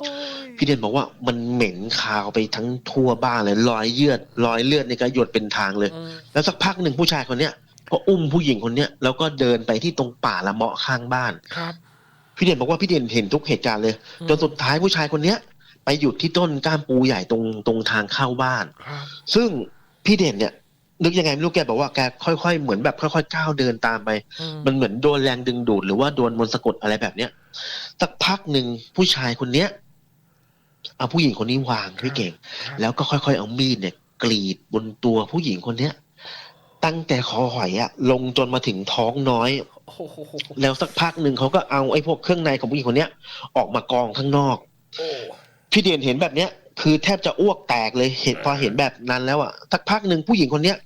Speaker 1: อ้ย
Speaker 2: ๆพี่เด่นบอกว่ามันเหม็นคาวไปทั้งทั่วบ้านเลยรอยเลือดรอยเลือดในกระหยดเป็นทางเลย
Speaker 1: อืม
Speaker 2: แล้วสักพักหนึ่งผู้ชายคนเนี้ยก็อุ้มผู้หญิงคนเนี้ยแล้วก็เดินไปที่ตรงป่าละเมาะข้างบ้าน
Speaker 1: ครับ
Speaker 2: พี่เด่นบอกว่าพี่เด่นเห็นทุกเหตุการณ์เลย
Speaker 1: อืม
Speaker 2: จนสุดท้ายผู้ชายคนเนี้ย ไปหยุดที่ต้นก้ามปูใหญ่ตรงตรงทางเข้าบ้าน
Speaker 1: ครับ
Speaker 2: ซึ่งพี่เด่นเนี่ยนึกยังไงไม่รู้แกบอกว่าแกค่อยๆเหมือนแบบค่อยๆก้าวเดินตามไป
Speaker 1: อื
Speaker 2: มันเหมือนโดนแรงดึงดูดหรือว่าโดนมนต์สะกดอะไรแบบเนี้ยสักพักหนึ่งผู้ชายคนเนี้ยเอาผู้หญิงคนนี้วางพี่เก่ง
Speaker 1: ครับ
Speaker 2: แล้วก็ค่อยๆเอามีดเนี่ย กรีดบนตัวผู้หญิงคนเนี้ย ตั้งแต่คอหอยอะลงจนมาถึงท้องน้อย
Speaker 1: โอ้โห
Speaker 2: แล้วสักพักหนึ่งเขาก็เอาไอ้พวกเครื่องในของผู้หญิงคนเนี้ย ออกมากองข้างนอก
Speaker 1: โอ้
Speaker 2: พี่เด่นเห็นแบบเนี้ย คือแทบจะอ้วกแตกเลยเห็นพอเห็นแบบนั้นแล้วอะสักพักหนึ่งผู้หญิงคนเนี้ย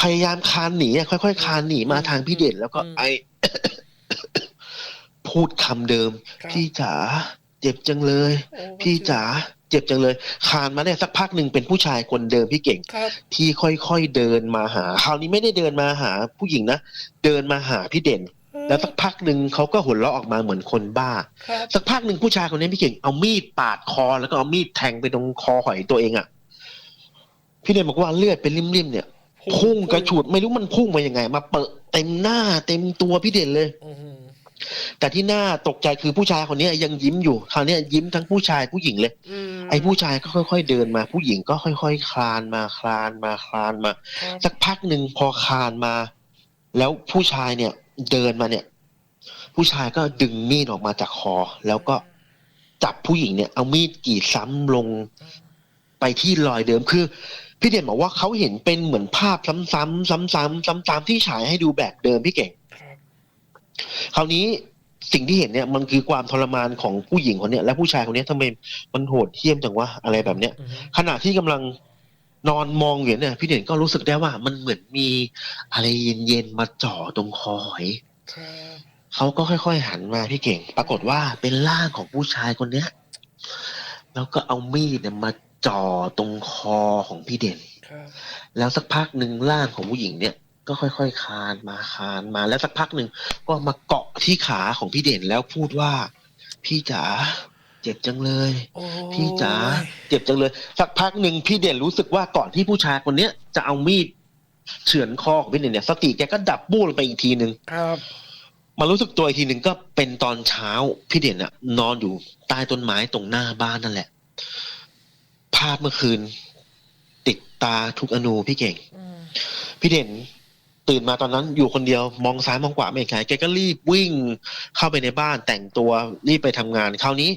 Speaker 2: พยายามคลานหนีอะค่อยๆคลานหนีมาทางพี่เด่นแล้วก็ไอพูดคำเดิม
Speaker 1: ครับ
Speaker 2: พี่จ๋าเจ็บจังเลย
Speaker 1: โอ้
Speaker 2: พี่จ๋า เจ็บจังเลยคลานมาได้สักพักหนึ่งเป็นผู้ชายคนเดิมพี่เก่ง
Speaker 1: ครับ
Speaker 2: ที่ค่อยๆเดินมาหา คราวนี้ไม่ได้เดินมาหาผู้หญิงนะ เดินมาหาพี่เด่น แล้วสักพักหนึ่งเขาก็หัวเราะออกมาเหมือนคนบ้า
Speaker 1: ครับ
Speaker 2: สักพักหนึ่งผู้ชายคนนี้พี่เก่งเอามีดปาดคอ แล้วก็เอามีดแทงไปตรงคอหอยตัวเองอะ่ะ พี่เด่นบอกว่าเลือดเป็นริมๆเนี่ยพุ่งกระฉูดไม่รู้มันพุ่งมายังไง มาเปิดเต็มหน้าเต็มตัวพี่เด่นเลย
Speaker 1: อืม
Speaker 2: แต่ที่น่าตกใจคือผู้ชายคนนี้ยังยิ้มอยู่คราวนี้ยิ้มทั้งผู้ชายผู้หญิงเลย
Speaker 1: ม
Speaker 2: ไอ้ผู้ชายก็ค่อย ๆ เดินมา ผู้หญิงก็ค่อย ๆ คลานมาคลานมาคลานมา
Speaker 1: ครับ
Speaker 2: สักพักหนึ่งพอคลานมา แล้วผู้ชายเนี่ย เดินมาเนี่ย ผู้ชายก็ดึงมีดออกมาจากคอ แล้วก็จับผู้หญิงเนี่ย เอามีดกรีดซ้ำลงไปที่รอยเดิมคือพี่เด่นบอกว่าเขาเห็นเป็นเหมือนภาพซ้ำๆซ้ำๆซ้ำๆที่ฉายให้ดูแบบเดิมพี่เก่ง
Speaker 1: ครับ
Speaker 2: คราวนี้สิ่งที่เห็นเนี่ยมันคือความทรมานของผู้หญิงคนเนี้ยและผู้ชายคนเนี้ยทำไมมันโหดเหี้ยมจังวะอะไรแบบเนี้ย
Speaker 1: อืม
Speaker 2: ขณะที่กำลังนอนมองอยู่เนี่ย พี่เด่นก็รู้สึกได้ว่ามันเหมือนมีอะไรเย็นๆมาจ่อตรงคอหอย
Speaker 1: ครับ
Speaker 2: เขาก็ค่อยๆหันมาพี่เก่ง ปรากฏว่าเป็นร่างของผู้ชายคนเนี้ย แล้วก็เอามีดเนี่ยมาจ่อตรงคอของพี่เด่น
Speaker 1: ครับ
Speaker 2: แล้วสักพักหนึ่งร่างของผู้หญิงเนี่ย ก็ค่อยๆคลานมาคลานมาแล้วสักพักหนึ่งก็มาเกาะที่ขาของพี่เด่นแล้วพูดว่า พี่จ๋าเจ็บจังเลย
Speaker 1: โอ้
Speaker 2: พี่จ๋าเจ็บจังเลย สักพักหนึ่งพี่เด่นรู้สึกว่าก่อนที่ผู้ชายคนเนี้ยจะเอามีดเฉือนคอของพี่เด่นเนี่ยสติแกก็ดับบู้ลงไปอีกทีหนึ่ง
Speaker 1: ครับ
Speaker 2: มารู้สึกตัวอีกทีหนึ่งก็เป็นตอนเช้าพี่เด่นอะนอนอยู่ใต้ต้นไม้ตรงหน้าบ้านนั่นแหละ ภาพเมื่อคืน ติดตาทุกอนูพี่เก่ง พี่เด่น ตื่นมาตอนนั้นอยู่คนเดียวมองซ้ายมองขวาไม่เห็นใครแกก็รีบวิ่งเข้าไปในบ้านแต่งตัวรีบไปทำงานคราวนี้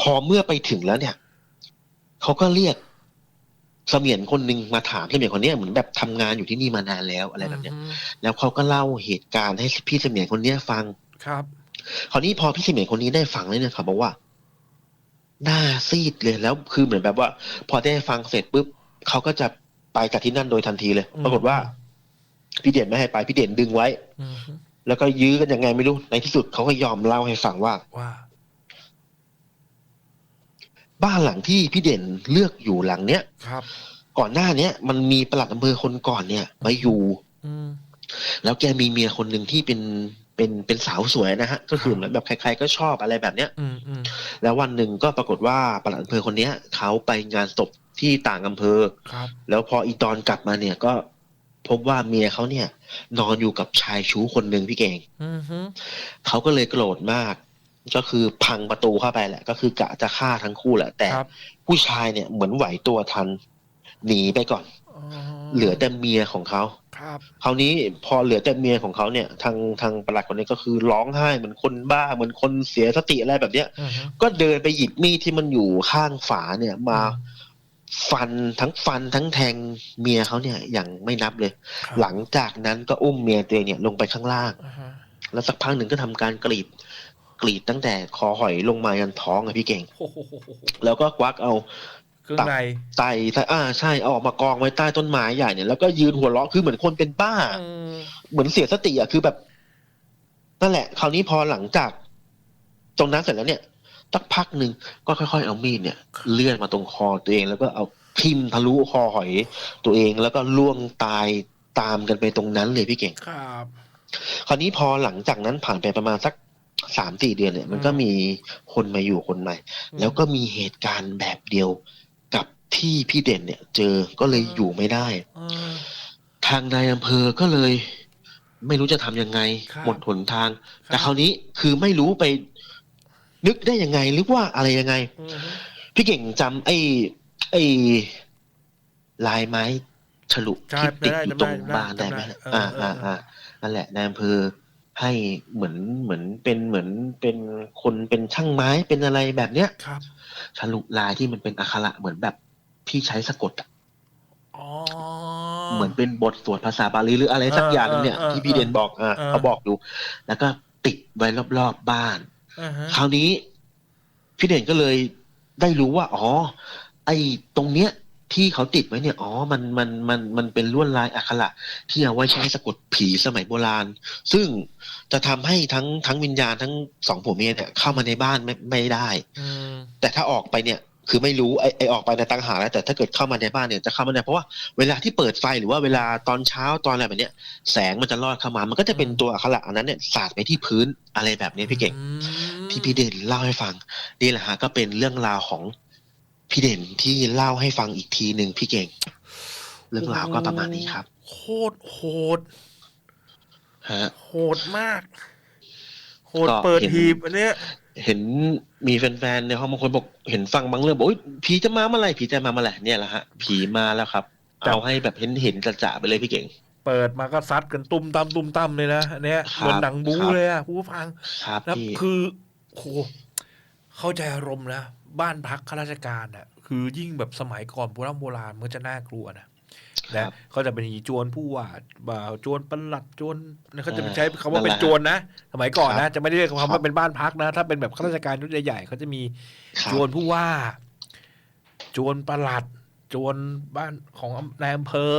Speaker 2: พอเมื่อไปถึงแล้วเนี่ยเขาก็เรียกเสมียนคนหนึ่งมาถามเสมียนคนเนี้ยเหมือนแบบทำงานอยู่ที่นี่มานานแล้วอะไรแบบเนี้ย แล้วเขาก็เล่าเหตุการณ์ให้พี่เสมียนคนเนี้ยฟัง
Speaker 1: ครับ
Speaker 2: คราวนี้พอพี่เสมียนคนนี้ได้ฟังเลยเนี่ยครับบอกว่า หน้าซีดเลยแล้วคือเหมือนแบบว่า พอได้ฟังเสร็จปุ๊บเขาก็จะไปจากที่นั่นโดยทันทีเลย
Speaker 1: อืม
Speaker 2: ปรากฏว่า พี่เด่นไม่ให้ไปพี่เด่นดึงไว้
Speaker 1: อืม
Speaker 2: แล้วก็ยื้อกันยังไงไม่รู้ในที่สุดเขาก็ยอมเล่าให้ฟังว่า
Speaker 1: ว่า
Speaker 2: บ้านหลังที่พี่เด่นเลือกอยู่หลังเนี้ย
Speaker 1: ครับ
Speaker 2: ก่อนหน้าเนี้ยมันมีประหลัดอำเภอคนก่อนเนี่ยมาอยู่
Speaker 1: อืม
Speaker 2: แล้วแกมีเมียคนหนึ่งที่เป็นเป็นเป็นสาวสวยนะฮะ ก็คือเหมือนแบบใคร ๆ ก็ชอบอะไรแบบเนี้ย
Speaker 1: อืมอืม
Speaker 2: แล้ววันหนึ่งก็ปรากฏว่าปลัดอำเภอคนเนี้ยเขาไปงานศพที่ต่างอำเภอ
Speaker 1: ครับ
Speaker 2: แล้วพออีตอนกลับมาเนี่ยก็ พบว่าเมียเขาเนี่ย นอนอยู่กับชายชู้คนหนึ่งพี่เก่ง
Speaker 1: อืมฮึ
Speaker 2: เขาก็เลยโกรธมาก ก็คือพังประตูเข้าไปแหละ ก็คือกะจะฆ่าทั้งคู่แหละ แต่
Speaker 1: ครับ
Speaker 2: ผู้ชายเนี่ยเหมือนไหวตัวทัน หนีไปก่อน
Speaker 1: อ๋อ
Speaker 2: เหลือแต่เมียของเขา
Speaker 1: ครับ
Speaker 2: คราวนี้พอเหลือแต่เมียของเขาเนี่ย ทางทางปลัดคนนี้ก็คือร้องไห้เหมือนคนบ้าเหมือนคนเสียสติอะไรแบบเนี้ย
Speaker 1: อืมฮึ
Speaker 2: ก็เดินไปหยิบมีดที่มันอยู่ข้างฝาเนี่ยมา ฟันทั้งฟันทั้งแทงเมียเขาเนี่ยอย่างไม่นับเลย
Speaker 1: ครับ
Speaker 2: หลังจากนั้นก็อุ้มเมียตัวเองเนี่ยลงไปข้างล่าง
Speaker 1: อ่าฮะ
Speaker 2: แล้วสักพักหนึ่งก็ทำการกรีดกรีดตั้งแต่คอหอยลงมายันท้องอะพี่เก่ง
Speaker 1: โอ้โห
Speaker 2: แล้วก็ควักเอา
Speaker 1: เครื่องใน
Speaker 2: ไตไตอ่าใช่เอาออกมากองไว้ใต้ต้นไม้ใหญ่เนี่ยแล้วก็ยืนหัวเราะคือเหมือนคนเป็นบ้า
Speaker 1: อืม
Speaker 2: เหมือนเสียสติอะคือแบบนั่นแหละ คราวนี้พอหลังจาก ตรงนั้นเสร็จแล้วเนี่ย สักพักหนึ่งก็ค่อยๆเอามีดเนี่ยเลื่อนมาตรงคอตัวเองแล้วก็เอาทิ่มทะลุคอหอยตัวเองแล้วก็ล่วงตายตามกันไปตรงนั้นเลยพี่เก่ง
Speaker 1: ครับ
Speaker 2: คราวนี้พอหลังจากนั้นผ่านไปประมาณสักสามสี่เดือนเนี่ย มันก็มีคนมาอยู่คนใหม่ แล้วก็มีเหตุการณ์แบบเดียวกับที่พี่เด่นเนี่ย เจอก็เลยอยู่ไม่ได้
Speaker 1: อืม
Speaker 2: ทางนายอำเภอก็เลย ไม่รู้จะทำยังไง
Speaker 1: ครับ
Speaker 2: หมดหนทาง
Speaker 1: ครับ
Speaker 2: แต่คราวนี้คือไม่รู้ไป นึกได้ยังไงหรือว่าอะไรยังไง
Speaker 1: อืมฮึ
Speaker 2: พี่เก่งจำไอ้ไอ้ลายไม้ฉลุ
Speaker 1: ใช่
Speaker 2: ที่ติด
Speaker 1: ได้
Speaker 2: อยู่
Speaker 1: จำ
Speaker 2: ตร
Speaker 1: ได้
Speaker 2: ง
Speaker 1: จำได้
Speaker 2: บ้านได้ไหม
Speaker 1: จำได้เออ
Speaker 2: อ่า
Speaker 1: เออ
Speaker 2: อ่า
Speaker 1: เออ
Speaker 2: อ่านั่นแหละนายอำเภอให้เหมือนเหมือนเป็นเหมือนเป็นคนเป็นช่างไม้เป็นอะไรแบบเนี้ย
Speaker 1: ครับ
Speaker 2: ฉลุลายที่มันเป็นอักขระเหมือนแบบที่ใช้สะกดอะ
Speaker 1: อ๋อ
Speaker 2: เหมือนเป็นบทสวดภาษาบาลีหรืออะไรสักอย่างหนึงเนี่ย
Speaker 1: เออเออ
Speaker 2: ที่พี่เดนบอกอะ
Speaker 1: เออ
Speaker 2: เขาบอกอยู่ แล้วก็ติดไว้รอบๆบ้าน
Speaker 1: อ่าฮะ
Speaker 2: คราวนี้พี่เด่นก็เลยได้รู้ว่า อ๋อ ไอ้ตรงเนี้ย ที่เขาติดไว้เนี่ยอ๋อมันมันมันมันเป็นลวดลายอักขระที่เอาไว้ใช้สะกดผีสมัยโบราณ ซึ่งจะทำให้ทั้งทั้งวิญญาณทั้งสองผัวเมียเนี่ยเข้ามาในบ้านไม่ไม่ได้
Speaker 1: อืม
Speaker 2: แต่ถ้าออกในเนี่ย คือไม่รู้ไอ้ไอ้ออกไปในยต่างหากแล้วแต่ถ้าเกิดเข้ามาในบ้านเนี่ยจะเข้ามาในเพราะว่าเวลาที่เปิดไฟหรือว่าเวลาตอนเช้าตอนอะไรแบบเนี้ยแสงมันจะลอดเข้ามา มันก็จะเป็นตัวอักขระอันนั้นเนี่ยสาดไปที่พื้นอะไรแบบนี้พี่เก่ง
Speaker 1: อืม
Speaker 2: ที่พี่เด่นเล่าให้ฟังนี่แหละฮะก็เป็นเรื่องราวของพี่เด่นที่เล่าให้ฟังอีกทีหนึ่งพี่เก่ง เรื่องราวก็ประมาณนี้ครับ
Speaker 1: โคตรโหด
Speaker 2: ฮะ
Speaker 1: โหดมากโหด
Speaker 2: ก็
Speaker 1: เปิด
Speaker 2: เห็น
Speaker 1: หีบอันเนี้ย
Speaker 2: เห็นมีแฟนๆในห้องบางคนบอกเห็นฟังบางเรื่องบอกอุ๊ยผีจะมาเมื่อไหร่ผีจะมาเมื่อไหร่เนี่ยแหละฮะผีมาแล้วครับเอาให้แบบเห็นเห็นๆจะๆไปเลยพี่เก่ง
Speaker 1: เปิดมาก็ซัดกันตุ้มตั้มตุ้มตั้มเลยนะอันเนี้ย
Speaker 2: ครับ
Speaker 1: เหมือนหนังบู๊
Speaker 2: ครับ
Speaker 1: เลยอะผู้ฟัง
Speaker 2: ครับ
Speaker 1: แล้ว
Speaker 2: พี่
Speaker 1: คือโหเข้าใจอารมณ์นะบ้านพักข้าราชการอะคือยิ่งแบบสมัยก่อนโบราณโบราณมันก็จะน่ากลัวนะ นะเขาจะเป็นอีจวนผู้ว่าบ่าวจวนประหลัดจวนนะเขาจะใช้คำว่าเป็นจวนนะ สมัยก่อนนะ จะไม่ได้เรียกคำว่าเป็นบ้านพักนะ ถ้าเป็นแบบข้าราชการยุทธใหญ่ๆเขาจะมี
Speaker 2: ครับ
Speaker 1: จวนผู้ว่าจวนประหลัดจวนบ้านของนายอำเภอ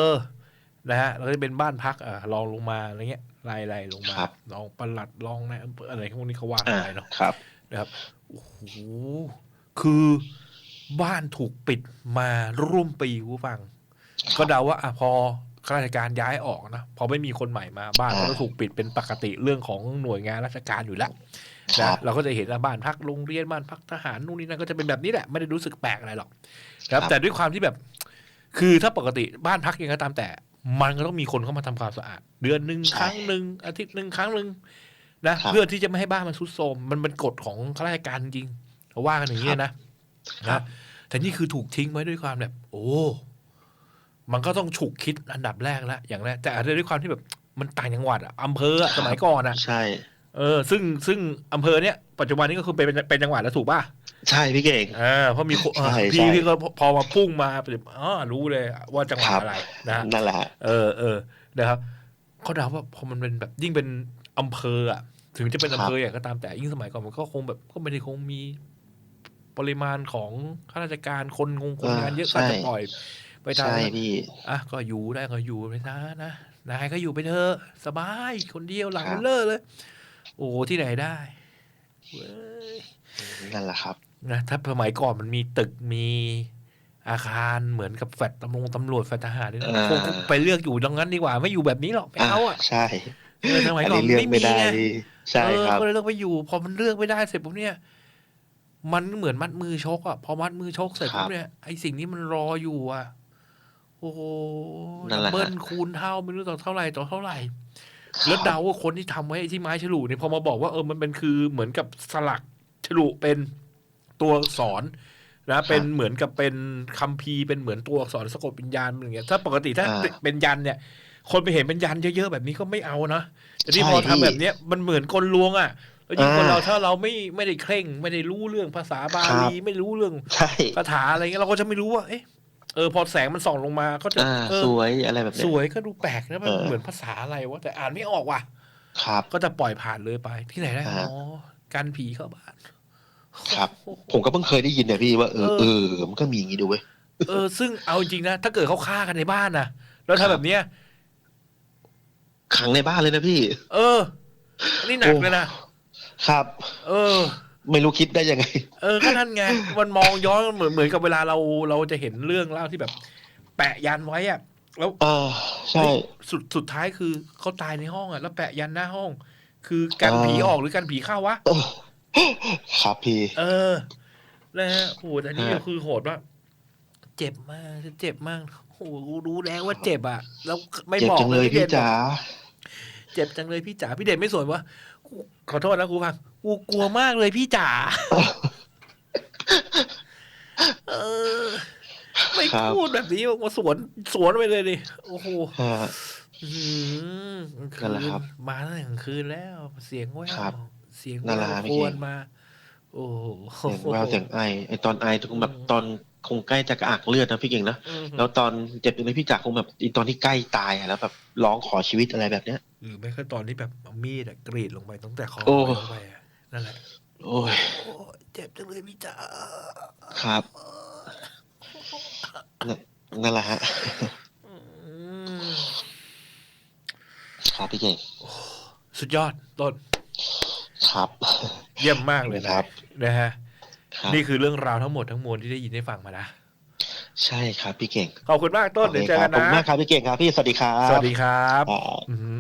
Speaker 1: นะฮะแล้วก็จะเป็นบ้านพักอ่ารองลงมาอะไรเงี้ยไล่ไล่ลงมา
Speaker 2: ครับ
Speaker 1: รองประหลัดรองนายอำเภออะไรพวกนี้เขาว่า
Speaker 2: อ่า
Speaker 1: ไปเนาะ
Speaker 2: ครับ
Speaker 1: นะครับโอ้โหคือบ้านถูกปิดมาร่วมปีผู้ฟัง ก็เดาว่าอะพอข้าราชการย้ายออกนะพอไม่มีคนใหม่มาบ้าน
Speaker 2: อ่า
Speaker 1: ก็ต้องถูกปิดเป็นปกติเรื่องของหน่วยงานราชการอยู่แล้ว
Speaker 2: ครั
Speaker 1: นะ
Speaker 2: บ
Speaker 1: เราก็จะเห็นว่าบ้านพักโรงเรียนบ้านพักทหารนู่นนี่นั่นก็จะเป็นแบบนี้แหละไม่ได้รู้สึกแปลกอะไรหรอกครับ
Speaker 2: ครับ
Speaker 1: แต่ด้วยความที่แบบ คือถ้าปกติบ้านพักยังไงก็ตามแต่ มันก็ต้องมีคนเข้ามาทำความสะอาด เดือนหนึ่งครั้งหนึ่งอาทิตย์หนึ่งครั้งหนึ่งนะครับเพื่อที่จะไม่ให้บ้านมันทรุดโทรมมันเป็นกฎของข้าราชการจริงเขาว่ากันอย่างนี้นะ
Speaker 2: ครั
Speaker 1: นะ
Speaker 2: บ
Speaker 1: แต่นี่คือถูกทิ้งไว้ด้วยความแบบ โอ้ มันก็ต้องฉุกคิดอันดับแรกแล้วอย่างแรกแต่อาจจะด้วยความที่แบบมันต่างจังหวัดอะอำเภออะสมัยก่อนอะ
Speaker 2: ใช่
Speaker 1: เออซึ่งซึ่งอำเภอเนี้ยปัจจุบันนี้ก็คือเป็นเป็นจังหวัดแล้วถูกป่ะ
Speaker 2: ใช่พี่เก่ง
Speaker 1: อ่าเพราะมีคนเออ
Speaker 2: ใช่
Speaker 1: พี่
Speaker 2: ใช่
Speaker 1: พี่ก็พอมาพุ่งมาเป็นอ๋อรู้เลยว่าจังหวัด
Speaker 2: ครับ
Speaker 1: อะไรนะ
Speaker 2: นั่นแหละ
Speaker 1: เออเออนะครับเขาเดาว่าพอมันเป็นแบบยิ่งเป็นอำเภออะถึงจะเป็นอำเภออย่างก็ตามแต่ยิ่งสมัยก่อนมันก็คงแบบก็ไม่ได้คงมีปริมาณของข้าราชการคนงงคนงานเยอะก็
Speaker 2: ใช่
Speaker 1: จะปล่อย ไปตาม
Speaker 2: ใช่พี่
Speaker 1: อะก็อยู่ได้ก็อยู่ไปนะนะนายก็อยู่ไปเถอะสบายคนเดียวหลัง
Speaker 2: ครับ
Speaker 1: เลอะเลย โอ้ที่ไหนได้เว้ย
Speaker 2: นั่นแหละครับ
Speaker 1: นะถ้าสมัยก่อนมันมีตึกมีอาคารเหมือนกับแฟลตตำรวจตำรวจแฟลตทหารนี่นะ
Speaker 2: อ่า
Speaker 1: คงไปเลือกอยู่ตรงนั้นดีกว่า ไม่อยู่แบบนี้หรอกไม่เอาอะ
Speaker 2: ใช่
Speaker 1: เออสมัย
Speaker 2: อัน
Speaker 1: ก่อน
Speaker 2: นี้เลือก
Speaker 1: ไม่
Speaker 2: ไม่
Speaker 1: มี
Speaker 2: ได้
Speaker 1: ไง
Speaker 2: พี่ใช่
Speaker 1: เออ
Speaker 2: ครับ
Speaker 1: ก็เลยเลือกไปอยู่ พอมันเลือกไม่ได้เสร็จปุ๊บเนี่ย มันเหมือนมัดมือชกอะพอมัดมือชกเสร็จ
Speaker 2: ครับ
Speaker 1: ปุ๊บเนี่ยไอสิ่งนี้มันรออยู่อะโอ้โห
Speaker 2: นั่นแหละฮะ
Speaker 1: เบิ้ลคูณเท่าไม่รู้ต่อเท่าไหร่ต่อเท่าไหร่ แล้วเดาว่าคนที่ทำไว้ไอ้ที่ไม้ฉลุเนี่ยพอมาบอกว่าเออมันเป็นคือเหมือนกับสลักฉลุเป็นตัวอักษรนะเป็นเหมือนกับเป็นคัมภีร์เป็นเหมือนตัวอักษรสะกดวิญญาณอย่างเงี้ย ถ้าปกติถ้า
Speaker 2: อ่า
Speaker 1: เป็นยันเนี่ย คนไปเห็นเป็นยันเยอะๆแบบนี้ก็ไม่เอานะแต่ที่
Speaker 2: ใช่
Speaker 1: พอทำ
Speaker 2: พี่
Speaker 1: แบบเนี้ยมันเหมือนกลลวงอะแล้วยิ่ง
Speaker 2: อ่า
Speaker 1: คนเราถ้าเราไม่ไม่ได้เคร่ง ไม่ได้รู้เรื่องภาษาบาลีไม่รู้เรื่อง
Speaker 2: ใช่
Speaker 1: คาถาอะไรเงี้ยเราก็จะไม่รู้ว่าเอ๊ะ เออพอแสงมันส่องลงมาก็จะ
Speaker 2: อ่า
Speaker 1: เออ
Speaker 2: สวยอะไรแบบ
Speaker 1: ส
Speaker 2: เนี้ย
Speaker 1: วยก็ดูแปลกนะมัน
Speaker 2: เออ
Speaker 1: เหมือนภาษาอะไรวะแต่อ่านไม่ออกว่ะ
Speaker 2: ครับ
Speaker 1: ก็จะปล่อยผ่านเลยไปที่ไหนได้
Speaker 2: อ่า
Speaker 1: อ๋อการผีเข้าบ้าน
Speaker 2: ครับ
Speaker 1: โอ้โห
Speaker 2: ผมก็เพิ่งเคยได้ยินเนี่ยพี่ว่าเออ
Speaker 1: เออ
Speaker 2: เออมันก็มีอย่างนี้ดูเว้ย
Speaker 1: เออซึ่งเอาจริงๆนะถ้าเกิดเขาฆ่ากันในบ้านนะแล้ว
Speaker 2: ครั
Speaker 1: ทำ
Speaker 2: บ
Speaker 1: แบบเนี้ย
Speaker 2: ขังในบ้านเลยนะพี่
Speaker 1: เอออันนี้หนักเลยนะ
Speaker 2: ครับ
Speaker 1: เออ
Speaker 2: ไม่รู้คิดได้ยังไง
Speaker 1: เออก็นั่นไงมันมองย้อนเหมือนเหมือนกับเวลาเราเราจะเห็นเรื่องเล่าที่แบบ แปะยันไว้อะแล้ว
Speaker 2: อ่าใช่
Speaker 1: เฮ้ยสุดสุดท้ายคือเขาตายในห้องอะแล้วแปะยันหน้าห้อง คือการ
Speaker 2: อ่า
Speaker 1: ผีออกหรือการผีเข้าวะ
Speaker 2: เออครับพี่
Speaker 1: เออนะฮะโหแต่นี่
Speaker 2: ฮะ
Speaker 1: คือโหดว่าเจ็บมากเจ็บมากโหกูรู้แล้วว่าเจ็บอะ แล้วไม่
Speaker 2: เจ็บ
Speaker 1: บอก
Speaker 2: จังเลย
Speaker 1: ด่
Speaker 2: พี่
Speaker 1: น
Speaker 2: จ๋า
Speaker 1: เจ็บจังเลยพี่จ๋าพี่เด่นไม่สนว่ากู ขอโทษนะครูฟังกูกลัวมากเลยพี่จ๋าเออ ไม่
Speaker 2: ครับ
Speaker 1: พูดแบบนี้มาสวนสวนไปเลยดิโอ้โห
Speaker 2: ฮะ
Speaker 1: อื้อหือกลางคื
Speaker 2: นั่นแหละครับ
Speaker 1: มาตั้งแต่กลางคืนแล้ว เสียงแว่
Speaker 2: ครับ
Speaker 1: วเสียง
Speaker 2: นั่นแหละ
Speaker 1: แว่ว
Speaker 2: ไม่
Speaker 1: ค
Speaker 2: เก่ง
Speaker 1: วรมา โอ้โห
Speaker 2: เสียงแววเสียงไอไอตอนไอคงแบบตอนคงใกล้จะกระอักเลือดนะพี่เก่งนะ
Speaker 1: อืม
Speaker 2: แล้วตอนเจ็บอยู่ในพี่จ๋าคงแบบอีตอนที่ใกล้ตายอะแล้วแบบร้องขอชีวิตอะไรแบบเนี้ย
Speaker 1: หรือไม่ก็ตอนที่แบบเอามีดอะกรีดลงไปตั้งแต่คอ
Speaker 2: โอ้
Speaker 1: ลงไปอะนั่นแหละ
Speaker 2: โอ้ย
Speaker 1: โอ้ยเจ็บจังเลยพี่จ๋า
Speaker 2: ครับนั่นนั่นแหละฮะ
Speaker 1: อืม
Speaker 2: ครับพี่เก่ง
Speaker 1: สุดยอดต้น
Speaker 2: ครับ
Speaker 1: เยี่ยมมากเลยนะครับนะฮะ
Speaker 2: ครับ
Speaker 1: นี่คือเรื่องราวทั้งหมดทั้งมวลที่ได้ยินได้ฟังมานะ
Speaker 2: ใช่ครับพี่เก่ง
Speaker 1: ขอบคุณมากต้นเดี๋ยวเจอกัน
Speaker 2: ขอบ
Speaker 1: นะ
Speaker 2: คุณมากครับพี่เก่งครับพี่สวัสดีครับ
Speaker 1: สวัสดีครับ
Speaker 2: อ่า
Speaker 1: อือหือ